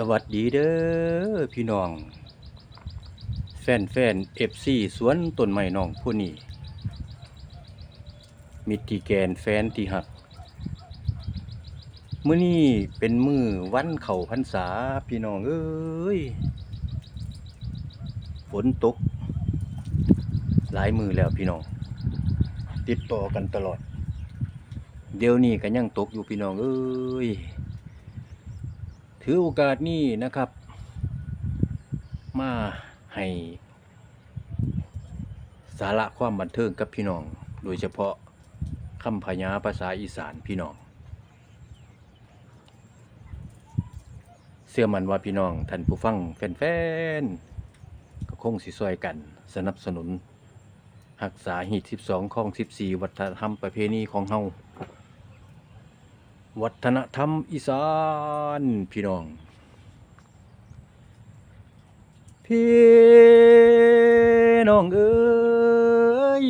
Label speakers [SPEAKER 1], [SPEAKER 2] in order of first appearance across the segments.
[SPEAKER 1] สวัสดีเด้อพี่น้อง แฟนแฟนเอฟซีสวนต้นไม้น้องผู้นี้มิตรที่แกนแฟนที่หักมื้อนี้เป็นมือวันเข้าพรรษาพี่น้องเอ้ยฝนตก หลายมือแล้วพี่น้อง ติดต่อกันตลอด เดี๋ยวนี้ก็ยังตกอยู่พี่น้องเอ้ย ถือโอกาสนี้นะครับ มาให้สาระความบันเทิงกับพี่น้อง โดยเฉพาะคำพยาภาษาอีสานพี่น้องเชื่อมันว่าพี่น้องท่านผู้ฟังแฟนๆก็คงสิซอยกัน สนับสนุนรักษาหีด12ของ14 วัฒนธรรมประเพณีของเฮา วัฒนธรรมอีสานพี่น้อง พี่น้องเอ้ย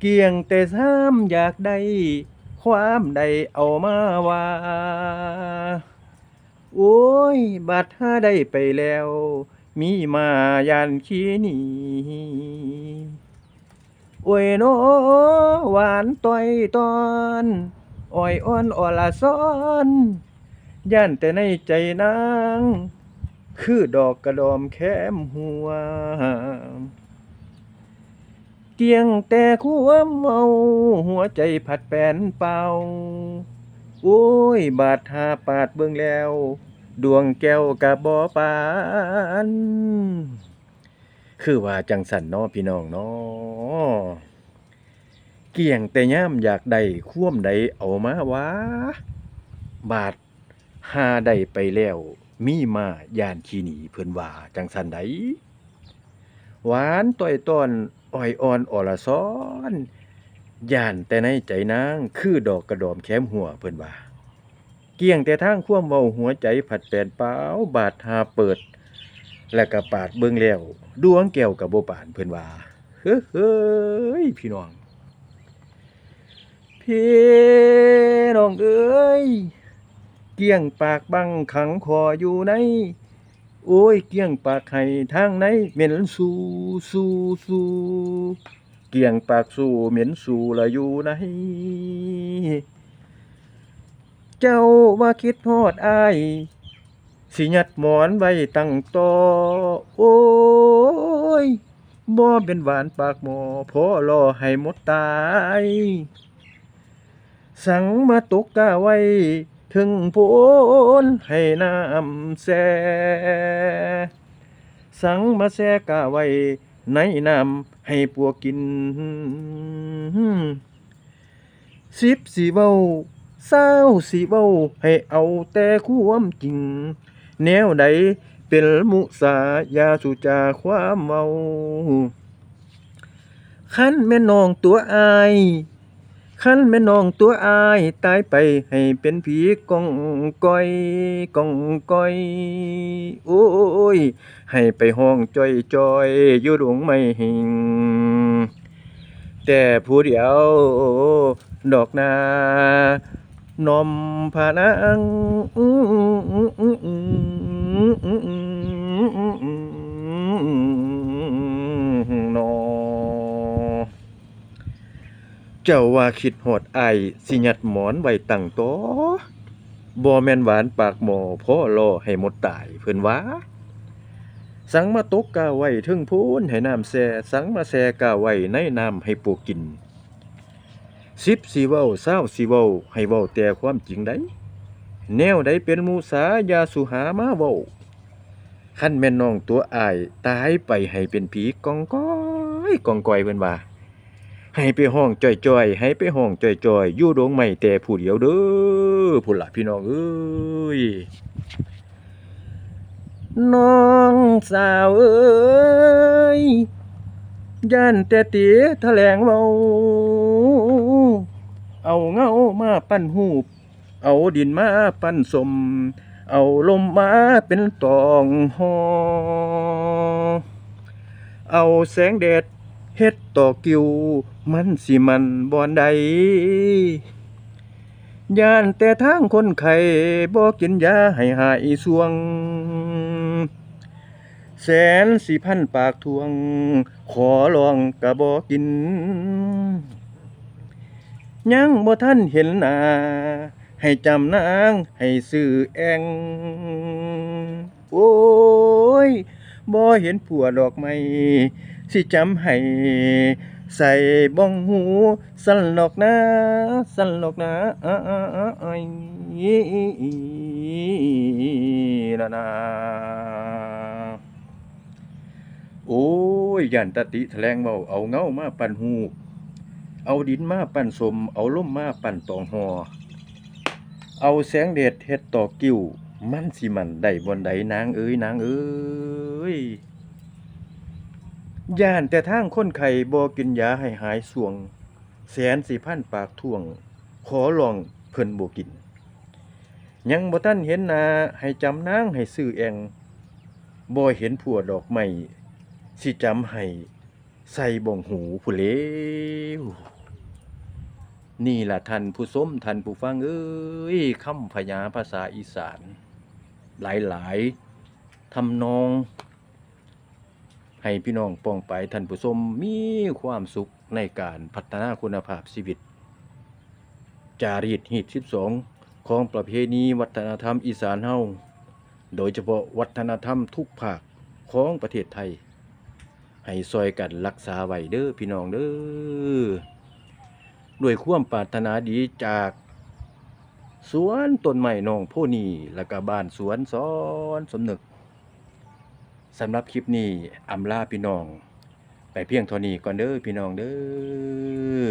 [SPEAKER 1] เกี่ยงแต่ซ้ำอยากได้ความใดเอามาว่า โอ้ยบัดถ้าได้ไปแล้ว มีมายันขี้หนีโอ้ยโนหวานต้อยตอน อ้อยอ่อนอ่อละซ้อนย่านแต่ในใจนาง คือดอกกระดอมแคมหัว เกียงแต่ความเมาหัวใจผัดแปนเป่า โอ้ย บาดหาปาดเบิ่งแล้ว ดวงแก้วกะบ่ปาน คือว่าจังสันเนาะพี่น้องเนาะ เกี่ยงแต่ย่ามอยากได้ควมใดเอามาวะบาดหาได้ไปแล้ว มีมาย่านขี้หนีเพิ่นว่าจังสันใดหวานต้อยต้อนอ้อยอ่อนอรซ้อนย่านแต่ในใจนางคือดอกกระดอมแคมหัวเพิ่นว่าเกี่ยงแต่ทางควมเว้าหัวใจผัดแปนเปล่าบาดหาเปิด แล้วก็ปาดเบิ่งแล้วดวงแก้วกับบปานเพิ่นว่าเฮ้ยพี่น้อง พี่น้องเอ้ย เกี้ยงปากบังขังคออยู่ใน โอ้ย เกี้ยงปากให้ทางในเหม็นสู่สู่สู่เกี้ยงปากสู่เหม็นสู่ละอยู่ใน เจ้าว่าคิดฮอดอายสิยัดหมอนไว้ตั้งต่อโอ้ยบ่เป็นหวานปากหมอพอรอให้หมดตาย สั่งมาตกกาไว้ ถึงโพนให้น้ำแส สั่งมาแสกาไว้ ในน้ำให้ปัวกิน สิบสีเว้าเศร้าสีเว้าให้เอาแต่ความจริง แนวใดเป็นมุสายาสุจาความเมาคันแม่นองตัวอาย คันแม่น้องตัวอายตายไปให้เป็นผีกองก้อยกองก้อย โอ้ย ให้ไปห้องจ้อยจ้อยอยู่ดงไม่หิง แต่ผู้เดียวดอกนานอมผานัง เจ้าว่าคิดหอดไอสิยัดหมอนไว้ตั้งโตบ่แม่นหวานปากหมอพ่อรอให้หมดตายเพิ่นว่า สังมาตกกาไว้ถึงพูนให้น้ำแซ่สังมาแซ่กาไว้ในน้ำให้ปูกินสิบสีเว้าเศร้าสีเว้าให้เว้าแต่ความจริงได้แนวใดเป็นมูสายาสุหามาเว้าคันแม่นน้องตัวอาย ตายไปให้เป็นผีกองก้อยกองก้อยเพิ่นว่า ให้ไปห้องจ้อยๆให้ไปห้องจ้อยๆอยู่ดงไม่แต่ผู้เดียวเด้อพุ่นล่ะพี่น้องเอ้ยน้องสาวเอ้ยย่านแต่ตีแถลงเว้าเอาเงามาปั้นหูเอาดินมาปั้นสม เอาลมมาเป็นตองหอเอาแสงแดด เฮ็ดต่อกิว มันสิมันบอนใดย่านแต่ทางคนไข้บ่กินยาให้หายสวง แสนสี่พันปากทวง ขอลองกะบ่กิน ยังบ่ทันเห็นหน้าให้จำนางให้ซื้อแอง โอ้ยบ่เห็นผัวดอกไม้ สิจำให้ ใส่บ้องหูสั่นหลอกนะสั่นหลอกนะอ้าอ้าอ้าอ้ายนะนะโอ้ยยันตติแถลงเว้าเอาเงามาปั่นหูเอาดินมาปั่นสม เอาล่มมาปั่นตองหอ เอาแสงแดดเฮ็ดต่อกิ้ว มันสิมันได้บนใดนางเอ้ยนางเอ้ย ย่านแต่ทางคนไข้บ่กินยาให้หายสวง แสนสี่พันปากท่วง ขอลองเพิ่นบ่กิน ยังบ่ทันเห็นหน้าให้จำนางให้ซื้อแองบ่เห็นผัวดอกไม้สิจำให้ใส่บ่งหูผู้เลวนี่ล่ะท่านผู้ชมท่านผู้ฟังเอ้ยคำพยาภาษาอีสาน หลายๆทำนอง ให้พี่น้องป้องไปท่านผู้ชมมีความสุขในการพัฒนาคุณภาพชีวิต จารีตหีด12 ของประเพณีวัฒนธรรมอีสานเฮาโดยเฉพาะวัฒนธรรมทุกภาคของประเทศไทย ให้ซอยกันรักษาไว้เด้อพี่น้องเด้อด้วยความปรารถนาดีจากสวนต้นไม้น้องโพนีและก็บ้านสวนสอนสมนึก สำหรับคลิปนี้อำลาพี่น้อง ไปเพียงเท่านี้ก่อนเด้อพี่น้องเด้อ